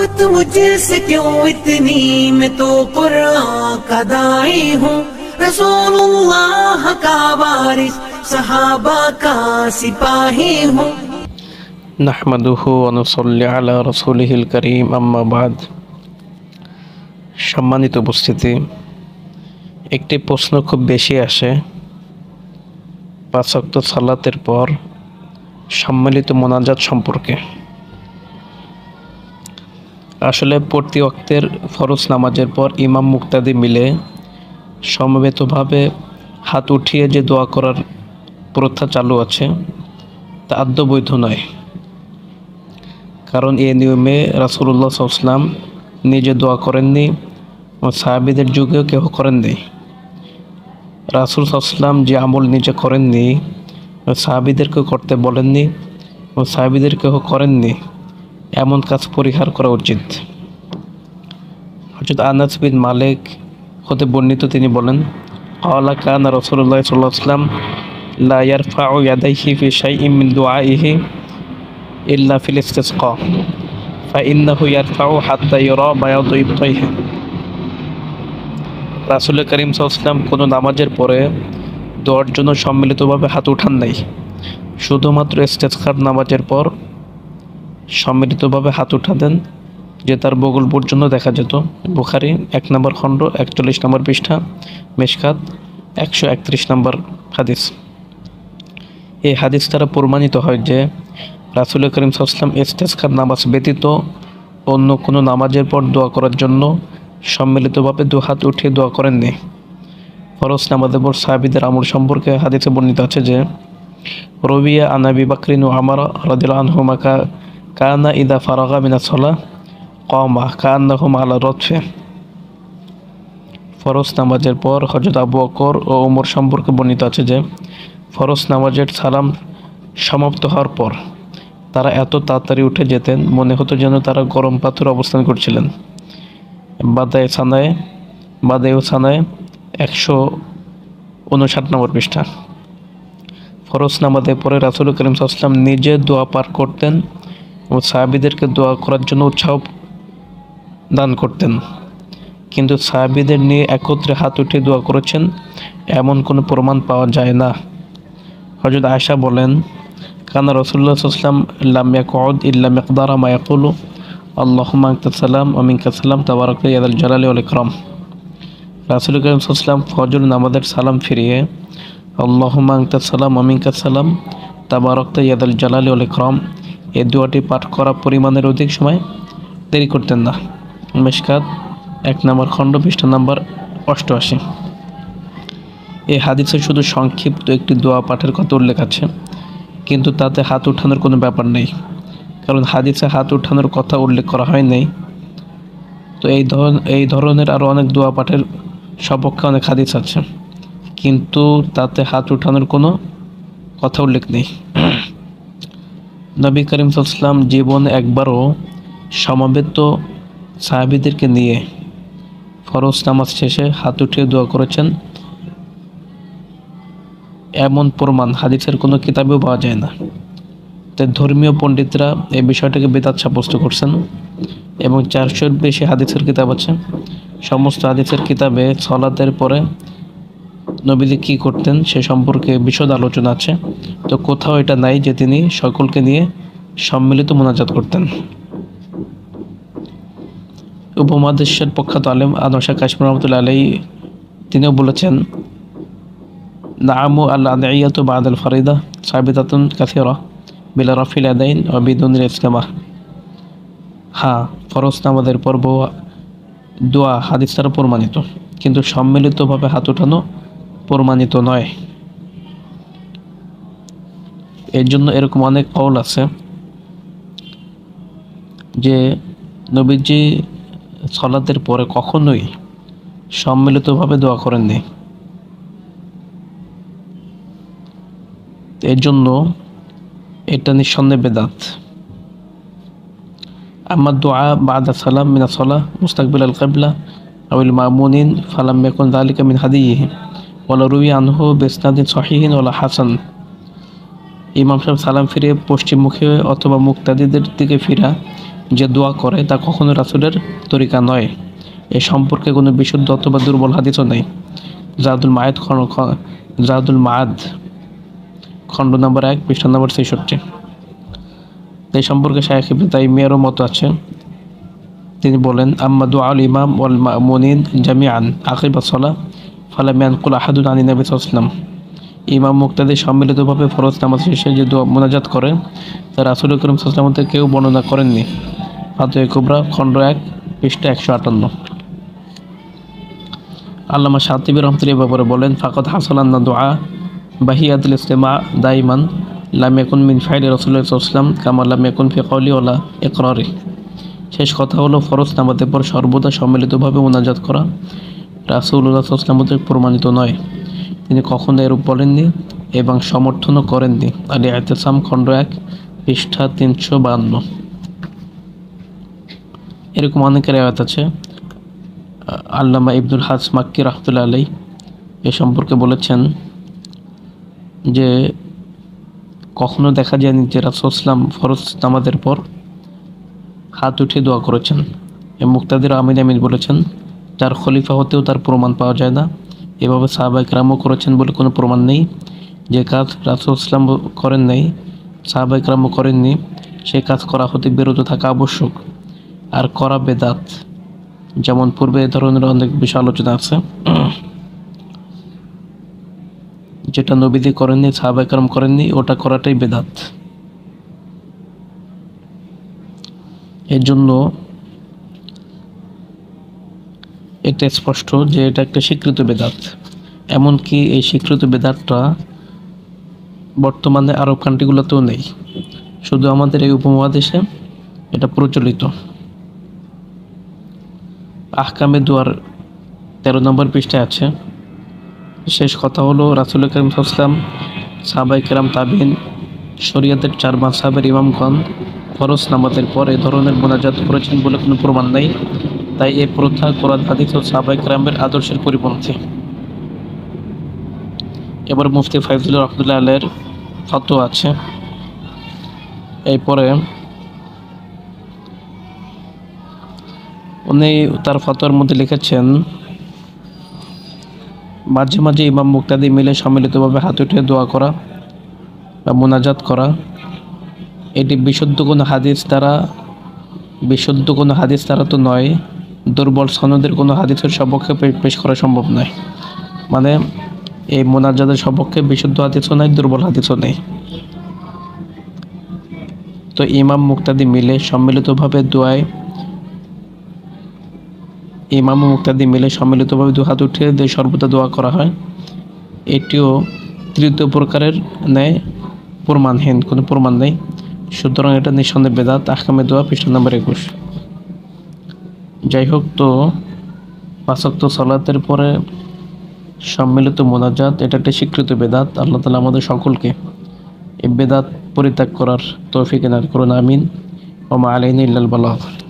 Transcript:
मोहब्बत मुझसे क्यों इतनी मैं तो कुरान का दाई हूँ रसूलुल्लाह का वारिस सहाबा का सिपाही हूँ নাহমাদুহু অনুসল্লি আলা রসুলিহিল করিম আম্মাবাদ সম্মানিত উপস্থিতি একটি প্রশ্ন খুব বেশি আসে পাঁচক্ত সালাতের পর সম্মিলিত মোনাজাত সম্পর্কে আসলে প্রতি অক্তের ফরজ নামাজের পর ইমাম মুক্তাদি মিলে সমবেতভাবে হাত উঠিয়ে যে দোয়া করার প্রথা চালু আছে, তা আদ্য বৈধ নয়। কারণ এই নিয়মে রাসুল্লাহ সাল্লাম নিজে দোয়া করেননি ও সাহাবিদের যুগেও কেউ করেননি। রাসুল সাল্লাম যে আমল নিজে করেননি সাহাবিদেরকেও করতে বলেননি ও সাহাবিদের কেউ করেননি। এমন কাজ পরিহার করা উচিত। হজরত আনাস বিন মালিক হতে বর্ণিত তিনি বলেন আলা কানা রসুল্লাহ সাল্লাহ সাল্লাম লা ইয়ারফাউ ইয়াদাইহি ফি শাইইন মিন দুআইহি ইল্লা ফিল ইস্তিসকা, ফাইন্নাহু রাসূল করিম সাল্লাল্লাহু কোনো নামাজের পরে দোয়ার জন্য সম্মিলিতভাবে হাত উঠান নাই। শুধুমাত্র ইস্তেসকার নামাজের পর সম্মিলিতভাবে হাত উঠাতেন যে তার বগল পর্যন্ত দেখা যেত। বুখারি এক নম্বর খণ্ড, একচল্লিশ নম্বর পৃষ্ঠা, মেশকাত একশো একত্রিশ নম্বর হাদিস। এই হাদিস দ্বারা প্রমাণিত হয় যে, রাসুল করিম সাল্লাম ইস্তেসকার নামাজ ব্যতীত অন্য কোনো নামাজের পর দোয়া করার জন্য সম্মিলিতভাবে দু হাত উঠিয়ে দোয়া করেননি। ফরজ নামাজের পর সাহাবিদের আমল সম্পর্কে হাদিসে বর্ণিত আছে যে, রবিয়া আনাবি বাকরিন ও আমার রদিল আনহুমা কা কানা ইদা ফারাগা মিনা সলা, কমা কান্নাহুম আলা রথফে ফরজ নামাজের পর হজরত আবু বকর ও ওমর সম্পর্কে বর্ণিত আছে যে, ফরজ নামাজের সালাম সমাপ্ত হওয়ার পর তারা এত তাড়াতাড়ি উঠে যেতেন, মনে হতো যেন তারা গরম পাথর অবস্থান করছিলেন। বাদায় সানায় বাদায় সানায় একশো উনষাট নম্বর পৃষ্ঠা। ফরজ নামাজের পরে রাসুল করিম সাল্লাম নিজে দোয়া পার করতেন ও সাহাবিদেরকে দোয়া করার জন্য উৎসাহ দান করতেন। কিন্তু সাহাবিদের নিয়ে একত্রে হাত উঠিয়ে দোয়া করেছেন, এমন কোনো প্রমাণ পাওয়া যায় না। হজরত আয়সা বলেন, কানা রসুল্লাহ সাল্লাম লামিয়া কদ ইল্লা মেকদারা মায়াকুলু আল্লাহ সালাম অমিনকা তাবারক ইয়াদ জালালি ইকরাম। রাসুল করিম সাল্লাম নামাজের সালাম ফিরিয়ে আল্লাহ সালাম অমিনকা সালাম তাবারক ইয়াদ জালালি ইকরাম। এই দোয়াটি পাঠ করা পরিমাণের অধিক সময় দেরি করতেন না। মেশকাত এক নম্বর খণ্ড, পৃষ্ঠা নাম্বার অষ্টআশি। এই হাদিসে শুধু সংক্ষিপ্ত একটি দোয়া পাঠের কথা উল্লেখ আছে, কিন্তু তাতে হাত উঠানোর কোনো ব্যাপার নেই, কারণ হাদিসে হাত উঠানোর কথা উল্লেখ করা হয় নাই। তো এই ধরন, এই ধরনের আরও অনেক দোয়া পাঠের সপক্ষে অনেক হাদিস আছে, কিন্তু তাতে হাত উঠানোর কোনো কথা উল্লেখ নেই। নবী করিম সাল্লাম জীবনে একবারও সমাবেত সাহাবিদেরকে নিয়ে ফরজ নামাজ শেষে হাত উঠিয়ে দোয়া করেছেন। এমন প্রমাণ হাদিসের কোনো কিতাবেও পাওয়া যায় না। তাই ধর্মীয় পণ্ডিতরা এই বিষয়টাকে বেদাত সাব্যস্ত করছেন এবং চারশোর বেশি হাদিসের কিতাব আছে। সমস্ত হাদিসের কিতাবে সলাতের পরে নবীজি কি করতেন সে সম্পর্কে বিশদ আলোচনা আছে। তো কোথাও এটা নাই যে তিনি সকলকে নিয়ে সম্মিলিত মোনাজাত করতেন। উপমহাদেশের প্রখ্যাত আলেম আনসা কাশ্মীর রহমতুল্লা আলাই তিনিও বলেছেন, নামু আল্লাহ আদাইয়াত বাদ আল ফরিদা সাবিদাতুন কাসিরা বিলা রফিল আদাইন ও বিদুনিল ইসলামা। হ্যাঁ ফরজ নামাজের পর্ব, দোয়া, হাদিস প্রমাণিত। কিন্তু সম্মিলিতভাবে হাত উঠানো প্রমাণিত নয়। এর জন্য এরকম অনেক কল আছে যে নবীজি সলাতের পরে কখনোই সম্মিলিতভাবে দোয়া করেননি। এর জন্য এটা নিঃসন্দেহে বেদাত। আমার দোয়া বাদা সালাম মিনা সলা মুস্তাকবিল আল কাবলা আউল মামুনিন ফালাম মেকুন দালিকা মিন হাদিহি ওলা রুই আনহু বেসনাদিন সহিহিন ওলা হাসান। ইমাম সাহেব সালাম ফিরে পশ্চিমমুখী অথবা মুক্তাদিদের দিকে ফিরা, যে দোয়া করে তা কখনো রাসুলের তরিকা নয়। এ সম্পর্কে কোনো বিশুদ্ধ অথবা দুর্বল হাদিসও নেই। জাদুল মায়েদ জাদুল মাদ খণ্ড নম্বর এক, পৃষ্ঠা নম্বর ছেষট্টি। এই সম্পর্কে শাহেখ ইবনে তাইমিয়ারও মত আছে। তিনি বলেন, আম্মা আল ইমাম ওয়াল মামুনিন জামিআন আকিবা ফালাম ইয়ানকুল আহাদুন আনী নবী সাল্লাল্লাহু ইমাম মুক্তাদি সম্মিলিতভাবে ফরজ নামাজ শেষে যে মোনাজাত করে তা রাসুল করিম সাল্লামতে কেউ বর্ণনা করেননি। ফাতুয়া কুবরা, খণ্ড এক, পৃষ্ঠা একশো আটান্ন। আল্লামা সাতিবি রহমতুল্লাহ ব্যাপারে বলেন ফাকত হাসালান্না দোয়া, বাহিয়াতুল ইসলামা দাইমান লাম ইয়াকুন মিন ফাইল রসুল্লাহ সাল্লাম কামা লাম ইয়াকুন ফি কওলি শেষ কথা হলো, ফরজ নামাজের পর সর্বদা সম্মিলিতভাবে মোনাজাত করা। রাসুল্লাহ প্রমাণিত নয়। তিনি কখনো এরূপ বলেননি এবং সমর্থনও করেননি। আলী আয়তেসাম খণ্ড এক, পৃষ্ঠা তিনশো বাহান্ন। এরকম অনেকের আয়াত আছে। আল্লামা ইবনুল হাজ মাক্কি রহমতুল্লাহ আলাই এ সম্পর্কে বলেছেন যে, কখনো দেখা যায়নি যে রাসুলাম ফরজ নামাজের পর হাত উঠে দোয়া করেছেন। এ মুক্তাদির আমিন আমিন বলেছেন যার খলিফা হতেও তার প্রমাণ পাওয়া যায় না। এভাবে সাহাবাই ক্রামও করেছেন বলে কোনো প্রমাণ নেই। যে কাজ রাসুল ইসলাম করেন নাই সাহাবাই ক্রামও করেননি সে কাজ করা হতে বিরত থাকা আবশ্যক। আর করা বেদাত, যেমন পূর্বে এ ধরনের অনেক বিষয় আলোচনা আছে। যেটা নবীদি করেননি সাহাবাই ক্রাম করেননি ওটা করাটাই বেদাত। এর জন্য এটা স্পষ্ট যে এটা একটা স্বীকৃত বেদাত। এমনকি এই স্বীকৃত বেদাতটা বর্তমানে আরব কান্ট্রিগুলোতেও নেই। শুধু আমাদের এই উপমহাদেশে এটা প্রচলিত। আহকামে দুয়ার তেরো নম্বর পৃষ্ঠায় আছে। শেষ কথা হলো, রাসুল করিম সাল্লাম সাহাবাই কেরাম, তাবিন, শরিয়াতের চার মাসাবের ইমামগণ ফরজ নামাজের পর এ ধরনের মোনাজাত করেছেন বলে কোনো প্রমাণ নেই। তাই এই প্রথা কোরআন, হাদিস ও সাহাবাই কেরামের আদর্শের পরিপন্থী। এবার মুফতি ফাইজুল রহমতুল্লাহ আলের ফতোয়া আছে। এরপরে উনি তার ফতোয়ার মধ্যে লিখেছেন, মাঝে মাঝে ইমাম মুক্তাদি মিলে সম্মিলিতভাবে হাত উঠে দোয়া করা বা মোনাজাত করা, এটি বিশুদ্ধ কোনো হাদিস দ্বারা, বিশুদ্ধ কোনো হাদিস দ্বারা তো নয়। দুর্বল সনদের কোনো হাদিসের সপক্ষে পেশ করা সম্ভব নয়। মানে এই মোনাজাতের সপক্ষে বিশুদ্ধ হাদিসও নাই, দুর্বল হাদিসও নেই। তো ইমাম মুক্তাদি মিলে সম্মিলিতভাবে দোয়ায় ইমাম মুক্তাদি মিলে সম্মিলিতভাবে দু হাত উঠে দিয়ে সর্বদা দোয়া করা হয়। এটিও তৃতীয় প্রকারের ন্যায় প্রমাণহীন, কোনো প্রমাণ নেই। সুতরাং এটা নিঃসন্দেহে বেদাত, আহকামে দোয়া, পৃষ্ঠা নম্বর একুশ। যাই হোক তো পাঁচক্ত সলাতের পরে সম্মিলিত মোনাজাত, এটা একটা স্বীকৃত বেদাত, আল্লাহ তালা আমাদের সকলকে এই বেদাত পরিত্যাগ করার তৌফিক এনার করুন, আমিন। মা আলাইন ইল্লাল বালাগ।